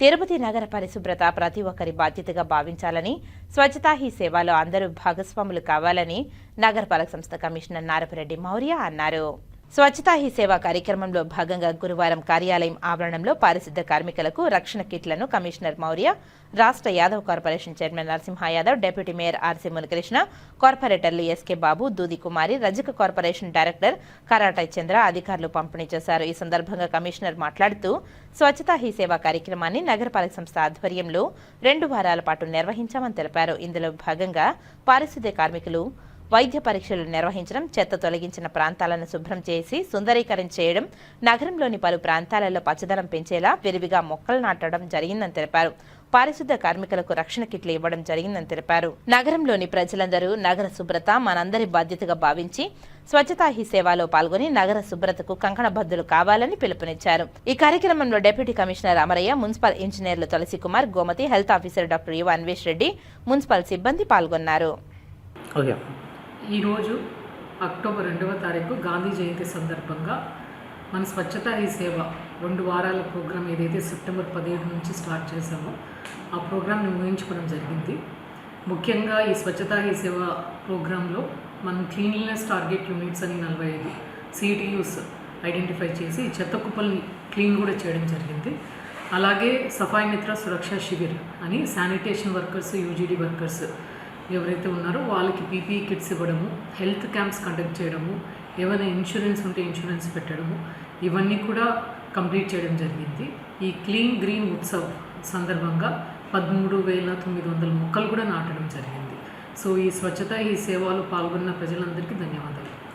తిరుపతి నగర పరిశుభ్రత ప్రతి ఒక్కరి బాధ్యతగా భావించాలని స్వచ్ఛతా హీ సేవలో అందరూ భాగస్వాములు కావాలని నగరపాలక సంస్థ కమిషనర్ నారపరెడ్డి మౌర్య అన్నారు. స్వచ్ఛతా హీ సేవ కార్యక్రమంలో భాగంగా గురువారం కార్యాలయం ఆవరణంలో పారిశుద్ధ కార్మికులకు రక్షణ కిట్లను కమిషనర్ మౌర్య రాష్ట్ర Yadav corporation chairman Narasimha Yadav deputy mayor RC Munikrishna కార్పొరేటర్లు ఎస్కే బాబు దూది కుమారి రజక కార్పొరేషన్ డైరెక్టర్ కరాటై చంద్ర అధికారులు పంపిణీ చేశారు. ఈ సందర్భంగా కమిషనర్ మాట్లాడుతూ స్వచ్ఛతా హీ సేవ కార్యక్రమాన్ని నగరపాలక సంస్థ ఆధ్వర్యంలో రెండు వారాల పాటు నిర్వహించామని తెలిపారు. ఇందులో భాగంగా పారిశుద్ధ్య కార్మికులు వైద్య పరీక్షలు నిర్వహించడం చెత్త తొలగించిన ప్రాంతాలను శుభ్రం చేసి సుందరీకరణ చేయడం నగరంలోని పలు ప్రాంతాలలో పచ్చదనం పెంచేలా విరివిగా మొక్కలు నాటడం జరిగిందని తెలిపారు. పారిశుద్ధ కార్మికులకు రక్షణ కిట్లు ఇవ్వడం జరిగిందని తెలిపారు. నగరంలోని ప్రజలందరూ నగర శుభ్రత మనందరి బాధ్యతగా భావించి స్వచ్ఛతా హీ సేవలో పాల్గొని నగర శుభ్రతకు కంకణబద్దులు కావాలని పిలుపునిచ్చారు. ఈ కార్యక్రమంలో డిప్యూటీ కమిషనర్ అమరయ్య మున్సిపల్ ఇంజనీర్లు Tulasi Kumar Gomathi health officer doctor Yuva Anvesh Reddy municipal సిబ్బంది పాల్గొన్నారు. ఈరోజు అక్టోబర్ రెండవ తారీఖు గాంధీ జయంతి సందర్భంగా మన స్వచ్ఛత ఈ సేవ రెండు వారాల ప్రోగ్రాం ఏదైతే సెప్టెంబర్ పదిహేడు నుంచి స్టార్ట్ చేశామో ఆ ప్రోగ్రాంని ఊహించుకోవడం జరిగింది. ముఖ్యంగా ఈ స్వచ్ఛత ఈ సేవ ప్రోగ్రాంలో మనం క్లీన్లీనెస్ టార్గెట్ యూనిట్స్ అని నలభై ఐదు సిటీయూస్ ఐడెంటిఫై చేసి చెత్త కుప్పల్ని క్లీన్ కూడా చేయడం జరిగింది. అలాగే సఫాయి మిత్ర సురక్ష శిబిర్ అని శానిటేషన్ వర్కర్స్ యూజీడీ వర్కర్స్ ఎవరైతే ఉన్నారో వాళ్ళకి పీపీఈ కిట్స్ ఇవ్వడము హెల్త్ క్యాంప్స్ కండక్ట్ చేయడము ఏమైనా ఇన్సూరెన్స్ ఉంటే ఇన్సూరెన్స్ పెట్టడము ఇవన్నీ కూడా కంప్లీట్ చేయడం జరిగింది. ఈ క్లీన్ గ్రీన్ ఉత్సవ్ సందర్భంగా పదమూడు వేల తొమ్మిది వందల మొక్కలు కూడా నాటడం జరిగింది. సో ఈ స్వచ్ఛత ఈ సేవలో పాల్గొన్న ప్రజలందరికీ ధన్యవాదాలు.